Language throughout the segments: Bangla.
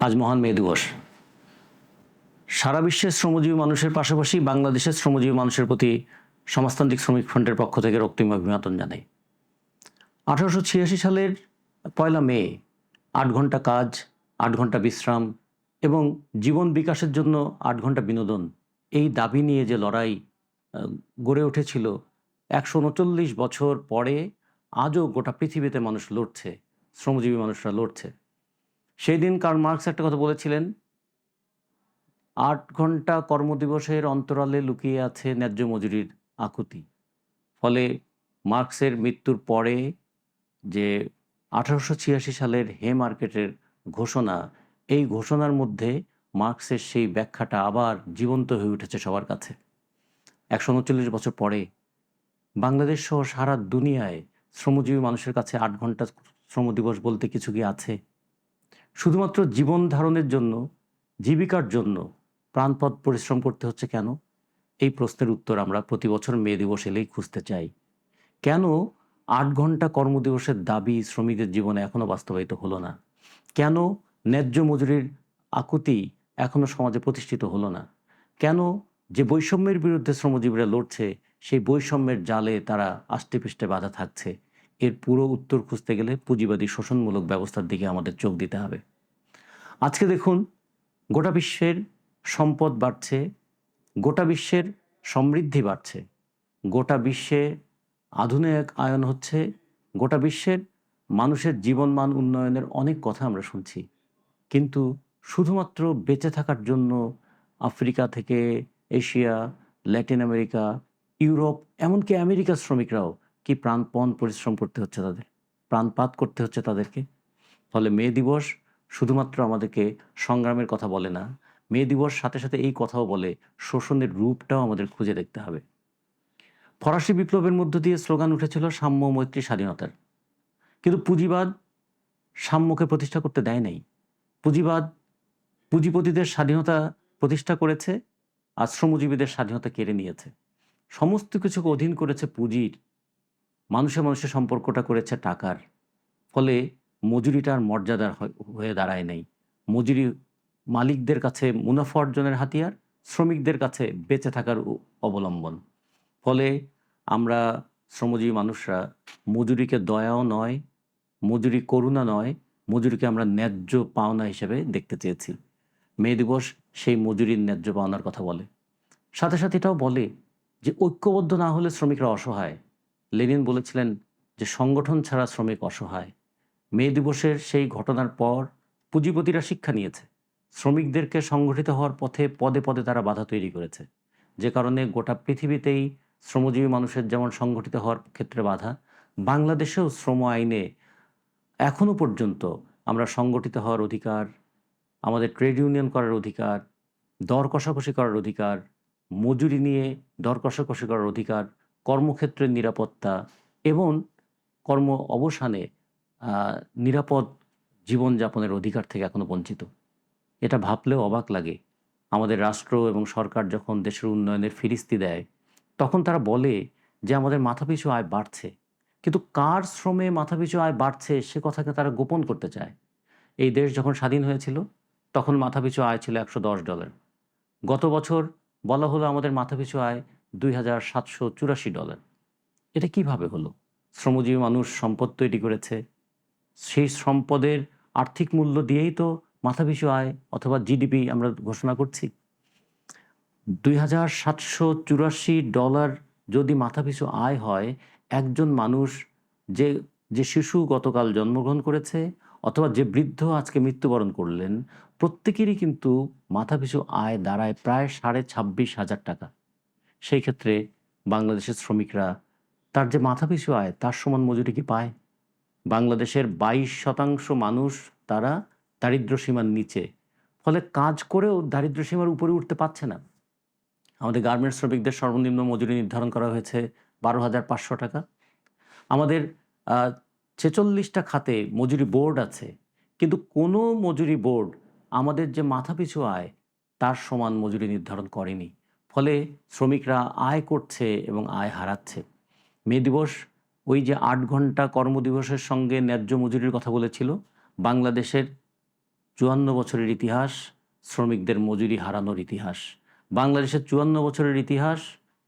আজ মহান মে দিবস। সারা বিশ্বের শ্রমজীবী মানুষের পাশাপাশি বাংলাদেশের শ্রমজীবী মানুষের প্রতি সমাজতান্ত্রিক শ্রমিক ফ্রন্টের পক্ষ থেকে রক্তিম অভিবাদন জানাই। আঠারোশো ছিয়াশি সালের পয়লা মে, আট ঘণ্টা কাজ, আট ঘণ্টা বিশ্রাম এবং জীবন বিকাশের জন্য আট ঘণ্টা বিনোদন এই দাবি নিয়ে যে লড়াই গড়ে উঠেছিল, একশো উনচল্লিশ বছর পরে আজও গোটা পৃথিবীতে মানুষ লড়ছে, শ্রমজীবী মানুষরা লড়ছে। সেই দিন কার্ল মার্কস একটা কথা বলেছিলেন, আট ঘণ্টা কর্মদিবসের অন্তরালে লুকিয়ে আছে ন্যায্য মজুরির আকুতি। ফলে মার্কসের মৃত্যুর পরে যে আঠারোশো ছিয়াশি সালের হে মার্কেটের ঘোষণা, এই ঘোষণার মধ্যে মার্কসের সেই ব্যাখ্যাটা আবার জীবন্ত হয়ে উঠেছে সবার কাছে। একশো উনচল্লিশ বছর পরে বাংলাদেশ সহ সারা দুনিয়ায় শ্রমজীবী মানুষের কাছে আট ঘণ্টা শ্রম দিবস বলতে কিছু কি আছে? শুধুমাত্র জীবন ধারণের জন্য, জীবিকার জন্য প্রাণপদ পরিশ্রম করতে হচ্ছে কেন? এই প্রশ্নের উত্তর আমরা প্রতি বছর মে দিবস এলেই খুঁজতে চাই। কেন আট ঘণ্টা কর্মদিবসের দাবি শ্রমিকদের জীবনে এখনও বাস্তবায়িত হলো না? কেন ন্যায্য মজুরির আকুতি এখনও সমাজে প্রতিষ্ঠিত হলো না? কেন যে বৈষম্যের বিরুদ্ধে শ্রমজীবীরা লড়ছে, সেই বৈষম্যের জালে তারা আষ্টেপৃষ্টে বাধা থাকছে? এর পুরো উত্তর খুঁজতে গেলে পুঁজিবাদী শোষণমূলক ব্যবস্থার দিকে আমাদের চোখ দিতে হবে। আজকে দেখুন, গোটা বিশ্বের সম্পদ বাড়ছে, গোটা বিশ্বের সমৃদ্ধি বাড়ছে, গোটা বিশ্বে আধুনিক আয়ন হচ্ছে, গোটা বিশ্বের মানুষের জীবনমান উন্নয়নের অনেক কথা আমরা শুনছি। কিন্তু শুধুমাত্র বেঁচে থাকার জন্য আফ্রিকা থেকে এশিয়া, ল্যাটিন আমেরিকা, ইউরোপ, এমনকি আমেরিকার শ্রমিকরাও কি প্রাণপণ পরিশ্রম করতে হচ্ছে তাদের? প্রাণপাত করতে হচ্ছে তাদেরকে? ফলে মে দিবস শুধুমাত্র আমাদেরকে সংগ্রামের কথা বলে না, মে দিবস সাথে সাথে এই কথাও বলে, শোষণের রূপটাও আমাদের খুঁজে দেখতে হবে। ফরাসি বিপ্লবের মধ্য দিয়ে স্লোগান উঠেছিল সাম্য মৈত্রী স্বাধীনতার। কিন্তু পুঁজিবাদ সাম্যকে প্রতিষ্ঠা করতে দেয় নাই। পুঁজিবাদ পুঁজিপতিদের স্বাধীনতা প্রতিষ্ঠা করেছে আর শ্রমজীবীদের স্বাধীনতা কেড়ে নিয়েছে। সমস্ত কিছুকে অধীন করেছে পুঁজির মানুষে মানুষের সম্পর্কটা করেছে টাকার। ফলে মজুরিটা আর মর্যাদার হয়ে দাঁড়ায় নাই। মজুরি মালিকদের কাছে মুনাফা অর্জনের হাতিয়ার, শ্রমিকদের কাছে বেঁচে থাকার অবলম্বন। ফলে আমরা শ্রমজীবী মানুষরা মজুরিকে দয়াও নয়, মজুরি করুণা নয়, মজুরিকে আমরা ন্যায্য পাওনা হিসেবে দেখতে চেয়েছি। মে দিবস সেই মজুরির ন্যায্য পাওনার কথা বলে। সাথে সাথে এটাও বলে যে ঐক্যবদ্ধ না হলে শ্রমিকরা অসহায়। লেনিন বলেছিলেন যে সংগঠন ছাড়া শ্রমিক অসহায়। মে দিবসের সেই ঘটনার পর পুঁজিপতিরা শিক্ষা নিয়েছে। শ্রমিকদেরকে সংগঠিত হওয়ার পথে পদে পদে তারা বাধা তৈরি করেছে। যে কারণে গোটা পৃথিবীতেই শ্রমজীবী মানুষের যেমন সংগঠিত হওয়ার ক্ষেত্রে বাধা, বাংলাদেশেও শ্রম আইনে এখনও পর্যন্ত আমরা সংগঠিত হওয়ার অধিকার, আমাদের ট্রেড ইউনিয়ন করার অধিকার, দর কষাকষি করার অধিকার, মজুরি নিয়ে দর কষাকষি করার অধিকার কর্মক্ষেত্রের নিরাপত্তা এবং কর্ম অবসানে নিরাপদ জীবনযাপনের অধিকার থেকে এখনও বঞ্চিত। এটা ভাবলেও অবাক লাগে। আমাদের রাষ্ট্র এবং সরকার যখন দেশের উন্নয়নের ফিরিস্তি দেয়, তখন তারা বলে যে আমাদের মাথাপিছু আয় বাড়ছে। কিন্তু কার শ্রমে মাথাপিছু আয় বাড়ছে সে কথাকে তারা গোপন করতে চায়। এই দেশ যখন স্বাধীন হয়েছিল, তখন মাথাপিছু আয় ছিল একশো দশ ডলার। গত বছর বলা হলো আমাদের মাথাপিছু আয় দুই হাজার সাতশো চুরাশি ডলার। এটা কীভাবে হলো? শ্রমজীবী মানুষ সম্পদ তৈরি করেছে। সেই সম্পদের আর্থিক মূল্য দিয়েই তো মাথাপিছু আয় অথবা জিডিপি আমরা ঘোষণা করছি। দুই হাজার সাতশো চুরাশি ডলার যদি মাথাপিছু আয় হয়, একজন মানুষ যে যে শিশু গতকাল জন্মগ্রহণ করেছে অথবা যে বৃদ্ধ আজকে মৃত্যুবরণ করলেন, প্রত্যেকেরই কিন্তু মাথাপিছু আয় দাঁড়ায় প্রায় সাড়ে ছাব্বিশ হাজার টাকা। সেই ক্ষেত্রে বাংলাদেশের শ্রমিকরা তার যে মাথাপিছু আয়, তার সমান মজুরি কি পায়? বাংলাদেশের বাইশ শতাংশ মানুষ তারা দারিদ্র সীমার নিচে, ফলে কাজ করেও দারিদ্র সীমার উপরে উঠতে পারছে না। আমাদের গার্মেন্টস শ্রমিকদের সর্বনিম্ন মজুরি নির্ধারণ করা হয়েছে বারো হাজার পাঁচশো টাকা। আমাদের ছেচল্লিশটা খাতে মজুরি বোর্ড আছে, কিন্তু কোনো মজুরি বোর্ড আমাদের যে মাথাপিছু আয়, তার সমান মজুরি নির্ধারণ করেনি। ফলে শ্রমিকরা আয় করছে এবং আয় হারাচ্ছে। মে দিবস ওই যে আট ঘণ্টা কর্মদিবসের সঙ্গে ন্যায্য মজুরির কথা বলেছিল, বাংলাদেশের চুয়ান্ন বছরের ইতিহাস, শ্রমিকদের মজুরি হারানোর ইতিহাস, বাংলাদেশের চুয়ান্ন বছরের ইতিহাস,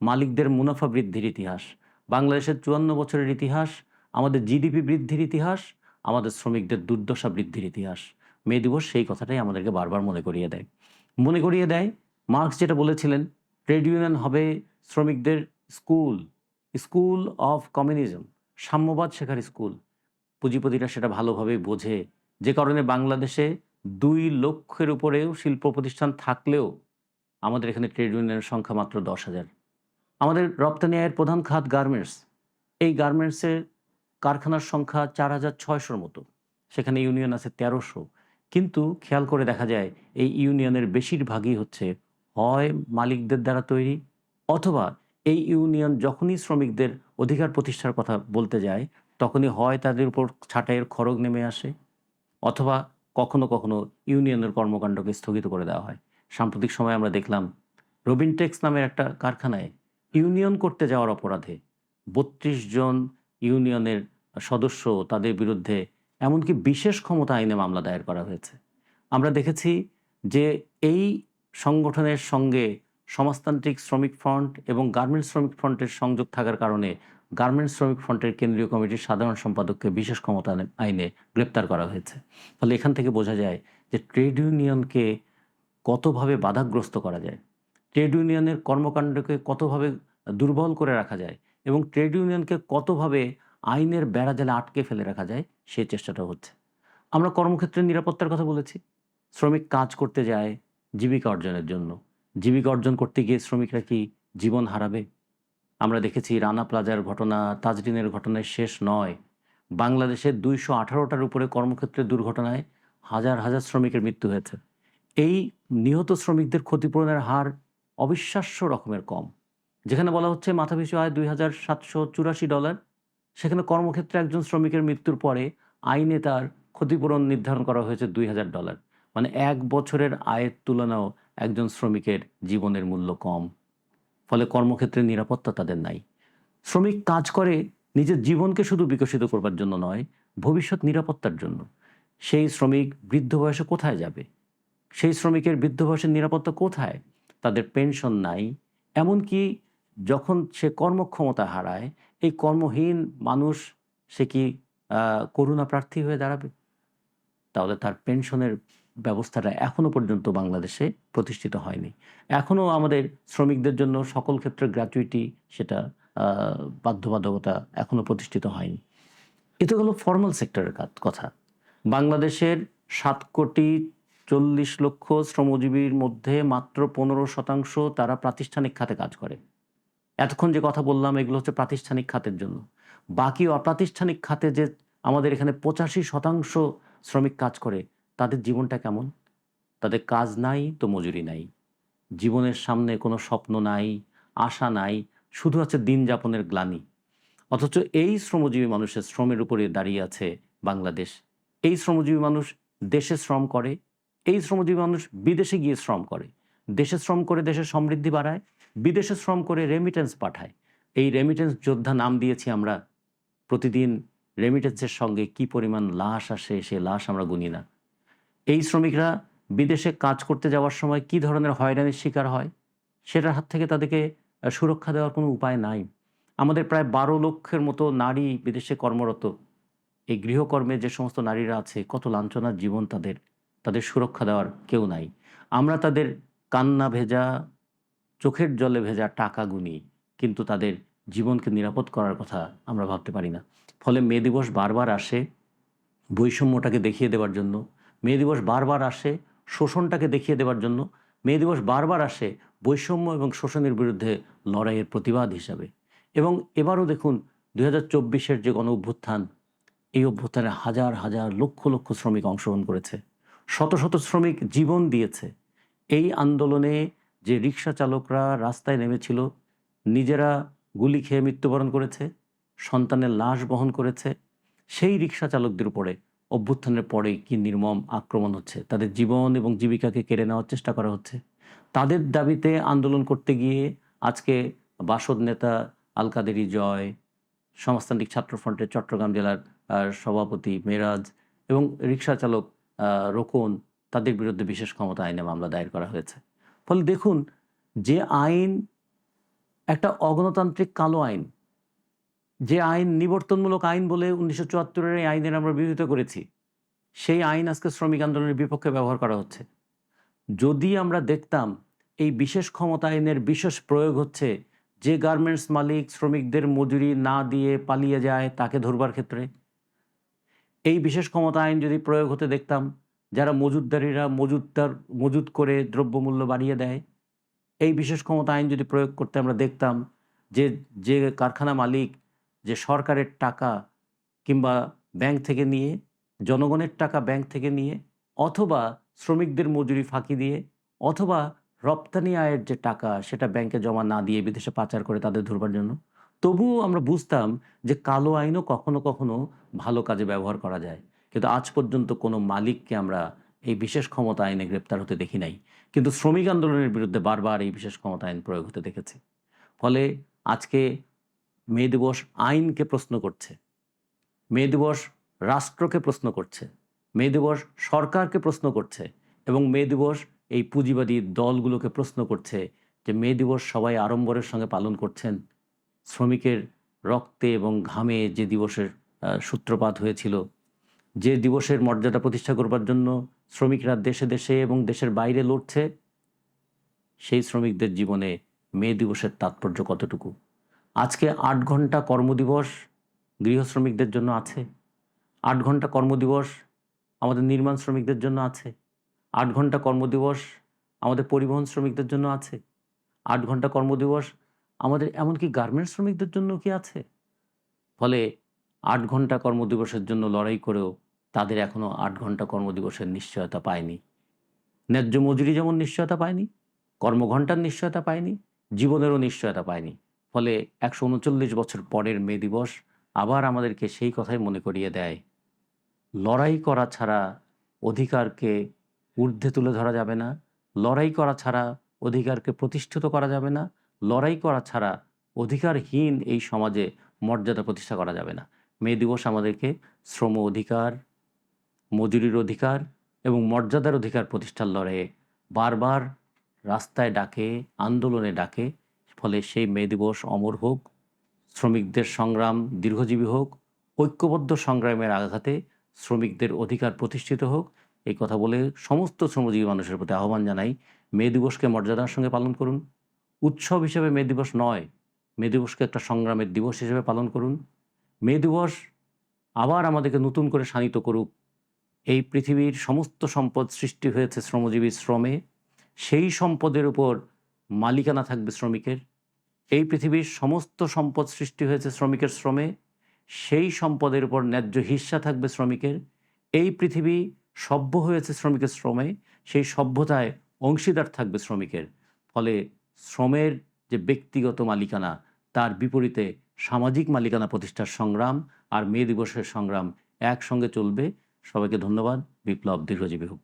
মালিকদের মুনাফা বৃদ্ধির ইতিহাস, বাংলাদেশের চুয়ান্ন বছরের ইতিহাস, আমাদের জিডিপি বৃদ্ধির ইতিহাস, আমাদের শ্রমিকদের দুর্দশা বৃদ্ধির ইতিহাস। মে দিবস সেই কথাটাই আমাদেরকে বারবার মনে করিয়ে দেয়। মনে করিয়ে দেয়, মার্কস যেটা বলেছিলেন ট্রেড ইউনিয়ন হবে শ্রমিকদের স্কুল স্কুল অফ কমিউনিজম, সাম্যবাদ শেখার স্কুল। পুঁজিপতিরা সেটা ভালোভাবে বোঝে। যে কারণে বাংলাদেশে দুই লক্ষের উপরেও শিল্প প্রতিষ্ঠান থাকলেও আমাদের এখানে ট্রেড ইউনিয়নের সংখ্যা মাত্র দশ হাজার। আমাদের রপ্তানি আয়ের প্রধান খাত গার্মেন্টস। এই গার্মেন্টসের কারখানার সংখ্যা চার হাজার ছয়শোর মতো। সেখানে ইউনিয়ন আছে তেরোশো। কিন্তু খেয়াল করে দেখা যায়, এই ইউনিয়নের বেশিরভাগই হচ্ছে হয় মালিকদের দ্বারা তৈরি অথবা এই ইউনিয়ন যখনই শ্রমিকদের অধিকার প্রতিষ্ঠার কথা বলতে যায়, তখনই হয় তাদের উপর ছাঁটাইয়ের খরচ নেমে আসে অথবা কখনো কখনো ইউনিয়নের কর্মকাণ্ডকে স্থগিত করে দেওয়া হয়। সাম্প্রতিক সময় আমরা দেখলাম রবিনটেক্স নামের একটা কারখানায় ইউনিয়ন করতে যাওয়ার অপরাধে বত্রিশ জন ইউনিয়নের সদস্য তাদের বিরুদ্ধে এমনকি বিশেষ ক্ষমতা আইনে মামলা দায়ের করা হয়েছে। আমরা দেখেছি যে এই সংগঠনের সঙ্গে সমাজতান্ত্রিক শ্রমিক ফ্রন্ট এবং গার্মেন্টস শ্রমিক ফ্রন্টের সংযোগ থাকার কারণে গার্মেন্টস শ্রমিক ফ্রন্টের কেন্দ্রীয় কমিটির সাধারণ সম্পাদককে বিশেষ ক্ষমতা আইনে গ্রেপ্তার করা হয়েছে। ফলে এখান থেকে বোঝা যায় যে ট্রেড ইউনিয়নকে কতভাবে বাধাগ্রস্ত করা যায়, ট্রেড ইউনিয়নের কর্মকাণ্ডকে কতভাবে দুর্বল করে রাখা যায় এবং ট্রেড ইউনিয়নকে কতভাবে আইনের বেড়া বেড়াজালে আটকে ফেলে রাখা যায় সেই চেষ্টাটা হচ্ছে। আমরা কর্মক্ষেত্রের নিরাপত্তার কথা বলেছি। শ্রমিক কাজ করতে যায় জীবিকা অর্জনের জন্য। জীবিকা অর্জন করতে গিয়ে শ্রমিকরা কি জীবন হারাবে? আমরা দেখেছি রানা প্লাজার ঘটনা, তাজরিনের ঘটনায় শেষ নয়। বাংলাদেশের দুইশো আঠারোটার উপরে কর্মক্ষেত্রে দুর্ঘটনায় হাজার হাজার শ্রমিকের মৃত্যু হয়েছে। এই নিহত শ্রমিকদের ক্ষতিপূরণের হার অবিশ্বাস্য রকমের কম। যেখানে বলা হচ্ছে মাথাপিছু আয় দুই হাজার সাতশো চুরাশি ডলার, সেখানে কর্মক্ষেত্রে একজন শ্রমিকের মৃত্যুর পরে আইনে তার ক্ষতিপূরণ নির্ধারণ করা হয়েছে দুই হাজার ডলার। মানে এক বছরের আয়ের তুলনাও একজন শ্রমিকের জীবনের মূল্য কম। ফলে কর্মক্ষেত্রে নিরাপত্তা তাদের নাই। শ্রমিক কাজ করে নিজের জীবনকে শুধু বিকশিত করবার জন্য নয়, ভবিষ্যৎ নিরাপত্তার জন্য। সেই শ্রমিক বৃদ্ধ বয়সে কোথায় যাবে? সেই শ্রমিকের বৃদ্ধ বয়সের নিরাপত্তা কোথায়? তাদের পেনশন নাই। এমনকি যখন সে কর্মক্ষমতা হারায়, এই কর্মহীন মানুষ সে কি করুণা প্রার্থী হয়ে দাঁড়াবে? তাহলে তার পেনশনের ব্যবস্থাটা এখনও পর্যন্ত বাংলাদেশে প্রতিষ্ঠিত হয়নি। এখনও আমাদের শ্রমিকদের জন্য সকল ক্ষেত্রে গ্র্যাচুইটি সেটা বাধ্যবাধকতা এখনও প্রতিষ্ঠিত হয়নি। এতে হলো ফর্মাল সেক্টরের কথা। বাংলাদেশের সাত কোটি চল্লিশ লক্ষ শ্রমজীবীর মধ্যে মাত্র পনেরো শতাংশ তারা প্রাতিষ্ঠানিক খাতে কাজ করে। এতক্ষণ যে কথা বললাম, এগুলো হচ্ছে প্রাতিষ্ঠানিক খাতের জন্য। বাকি অপ্রাতিষ্ঠানিক খাতে যে আমাদের এখানে পঁচাশি শতাংশ শ্রমিক কাজ করে তাদের জীবনটা কেমন? তাদের কাজ নাই তো মজুরি নাই। জীবনের সামনে কোনো স্বপ্ন নাই, আশা নাই, শুধু আছে দিন যাপনের গ্লানি। অথচ এই শ্রমজীবী মানুষের শ্রমের উপরে দাঁড়িয়ে আছে বাংলাদেশ। এই শ্রমজীবী মানুষ দেশে শ্রম করে, এই শ্রমজীবী মানুষ বিদেশে গিয়ে শ্রম করে। দেশে শ্রম করে দেশের সমৃদ্ধি বাড়ায়, বিদেশে শ্রম করে রেমিটেন্স পাঠায়। এই রেমিটেন্স যোদ্ধা নাম দিয়েছি আমরা। প্রতিদিন রেমিটেন্সের সঙ্গে কি পরিমাণ লাশ আসে, সে লাশ আমরা গুনি না। এই শ্রমিকরা বিদেশে কাজ করতে যাওয়ার সময় কি ধরনের হয়রানির শিকার হয়? সেটার হাত থেকে তাদেরকে সুরক্ষা দেওয়ার কোনো উপায় নাই। আমাদের প্রায় বারো লক্ষের মতো নারী বিদেশে কর্মরত। এই গৃহকর্মে যে সমস্ত নারীরা আছে, কত লাঞ্ছনার জীবন তাদের তাদের সুরক্ষা দেওয়ার কেউ নাই। আমরা তাদের কান্না ভেজা, চোখের জলে ভেজা টাকা গুনি, কিন্তু তাদের জীবনকে নিরাপদ করার কথা আমরা ভাবতে পারি না। ফলে মে দিবস বারবার আসে বৈষম্যটাকে দেখিয়ে দেওয়ার জন্য। মে দিবস বারবার আসে শোষণটাকে দেখিয়ে দেওয়ার জন্য। মে দিবস বারবার আসে বৈষম্য এবং শোষণের বিরুদ্ধে লড়াইয়ের প্রতিবাদ হিসাবে। এবং এবারও দেখুন দু হাজার চব্বিশের যে গণ অভ্যুত্থান, এই অভ্যুত্থানে হাজার হাজার লক্ষ লক্ষ শ্রমিক অংশগ্রহণ করেছে। শত শত শ্রমিক জীবন দিয়েছে। এই আন্দোলনে যে রিক্সা চালকরা রাস্তায় নেমেছিল, নিজেরা গুলি খেয়ে মৃত্যুবরণ করেছে, সন্তানের লাশ বহন করেছে, সেই রিক্সা চালকদের উপরে অভ্যুত্থানের পরে কি নির্মম আক্রমণ হচ্ছে? তাদের জীবন এবং জীবিকাকে কেড়ে নেওয়ার চেষ্টা করা হচ্ছে। তাদের দাবিতে আন্দোলন করতে গিয়ে আজকে বাসদ নেতা আল কাদেরি জয়, সমাজতান্ত্রিক ছাত্র ফ্রন্টের চট্টগ্রাম জেলার সভাপতি মেরাজ এবং রিক্সা চালক রোকন তাদের বিরুদ্ধে বিশেষ ক্ষমতা আইনে মামলা দায়ের করা হয়েছে। ফলে দেখুন, যে আইন একটা অগণতান্ত্রিক কালো আইন যে আইন, নিবর্তনমূলক আইন বলে উনিশশো চুয়াত্তরের এই আইনের আমরা বিরোধিতা করেছি, সেই আইন আজকে শ্রমিক আন্দোলনের বিপক্ষে ব্যবহার করা হচ্ছে। যদি আমরা দেখতাম এই বিশেষ ক্ষমতা আইনের বিশেষ প্রয়োগ হচ্ছে, যে গার্মেন্টস মালিক শ্রমিকদের মজুরি না দিয়ে পালিয়ে যায় তাকে ধরবার ক্ষেত্রে, এই বিশেষ ক্ষমতা আইন যদি প্রয়োগ হতে দেখতাম, যারা মজুদদারিরা মজুদদার মজুদ করে দ্রব্যমূল্য বাড়িয়ে দেয়, এই বিশেষ ক্ষমতা আইন যদি প্রয়োগ করতে আমরা দেখতাম, যে যে কারখানা মালিক যে সরকারের টাকা কিংবা ব্যাংক থেকে নিয়ে, জনগণের টাকা ব্যাংক থেকে নিয়ে, অথবা শ্রমিকদের মজুরি ফাঁকি দিয়ে, অথবা রপ্তানি আয়ের যে টাকা সেটা ব্যাংকে জমা না দিয়ে বিদেশে পাচার করে তাদের ধরবার জন্য, তবুও আমরা বুঝতাম যে কালো আইনও কখনো কখনো ভালো কাজে ব্যবহার করা যায়। কিন্তু আজ পর্যন্ত কোনো মালিককে আমরা এই বিশেষ ক্ষমতা আইনে গ্রেপ্তার হতে দেখি নাই। কিন্তু শ্রমিক আন্দোলনের বিরুদ্ধে বারবার এই বিশেষ ক্ষমতা আইন প্রয়োগ হতে দেখেছি। ফলে আজকে মে দিবস আইনকে প্রশ্ন করছে। মে দিবস রাষ্ট্রকে প্রশ্ন করছে। মে দিবস সরকারকে প্রশ্ন করছে এবং মে দিবস এই পুঁজিবাদী দলগুলোকে প্রশ্ন করছে যে মে দিবস সবাই আড়ম্বরের সঙ্গে পালন করছেন। শ্রমিকের রক্তে এবং ঘামে যে দিবসের সূত্রপাত হয়েছিল যে দিবসের মর্যাদা প্রতিষ্ঠা করবার জন্য শ্রমিকরা দেশে দেশে এবং দেশের বাইরে লড়ছে সেই শ্রমিকদের জীবনে মে দিবসের তাৎপর্য কতটুকু? আজকে আট ঘণ্টা কর্মদিবস গৃহশ্রমিকদের জন্য আছে। আট ঘণ্টা কর্মদিবস আমাদের নির্মাণ শ্রমিকদের জন্য আছে। আট ঘণ্টা কর্মদিবস আমাদের পরিবহন শ্রমিকদের জন্য আছে। আট ঘণ্টা কর্মদিবস আমাদের এমনকি গার্মেন্টস শ্রমিকদের জন্য কি আছে? ফলে আট ঘণ্টা কর্মদিবসের জন্য লড়াই করেও তাদের এখনও আট ঘণ্টা কর্মদিবসের নিশ্চয়তা পায়নি। ন্যায্য মজুরি যেমন নিশ্চয়তা পায়নি, কর্মঘণ্টার নিশ্চয়তা পায়নি, জীবনেরও নিশ্চয়তা পায়নি। ফলে একশো উনচল্লিশ বছর পরের মে দিবস আবার আমাদেরকে সেই কথাই মনে করিয়ে দেয়। লড়াই করা ছাড়া অধিকারকে ঊর্ধ্বে তুলে ধরা যাবে না। লড়াই করা ছাড়া অধিকারকে প্রতিষ্ঠিত করা যাবে না। লড়াই করা ছাড়া অধিকারহীন এই সমাজে মর্যাদা প্রতিষ্ঠা করা যাবে না। মে দিবস আমাদেরকে শ্রম অধিকার, মজুরির অধিকার এবং মর্যাদার অধিকার প্রতিষ্ঠার লড়াইয়ে বারবার রাস্তায় ডাকে, আন্দোলনে ডাকে ফলে সেই মে দিবস অমর হোক, শ্রমিকদের সংগ্রাম দীর্ঘজীবী হোক, ঐক্যবদ্ধ সংগ্রামের আঘাতে শ্রমিকদের অধিকার প্রতিষ্ঠিত হোক, এই কথা বলে সমস্ত শ্রমজীবী মানুষের প্রতি আহ্বান জানাই মে দিবসকে মর্যাদার সঙ্গে পালন করুন। উৎসব হিসেবে মে দিবস নয়, মে দিবসকে একটা সংগ্রামের দিবস হিসেবে পালন করুন। মে দিবস আবার আমাদেরকে নতুন করে শানিত করুক। এই পৃথিবীর সমস্ত সম্পদ সৃষ্টি হয়েছে শ্রমজীবী শ্রমে। সেই সম্পদের উপর মালিকানা থাকবে শ্রমিকের। এই পৃথিবীর সমস্ত সম্পদ সৃষ্টি হয়েছে শ্রমিকের শ্রমে। সেই সম্পদের উপর ন্যায্য হিস্সা থাকবে শ্রমিকের। এই পৃথিবী সভ্য হয়েছে শ্রমিকের শ্রমে। সেই সভ্যতায় অংশীদার থাকবে শ্রমিকের। ফলে শ্রমের যে ব্যক্তিগত মালিকানা, তার বিপরীতে সামাজিক মালিকানা প্রতিষ্ঠার সংগ্রাম আর মে দিবসের সংগ্রাম একসঙ্গে চলবে। সবাইকে ধন্যবাদ। বিপ্লব দীর্ঘজীবী হোক।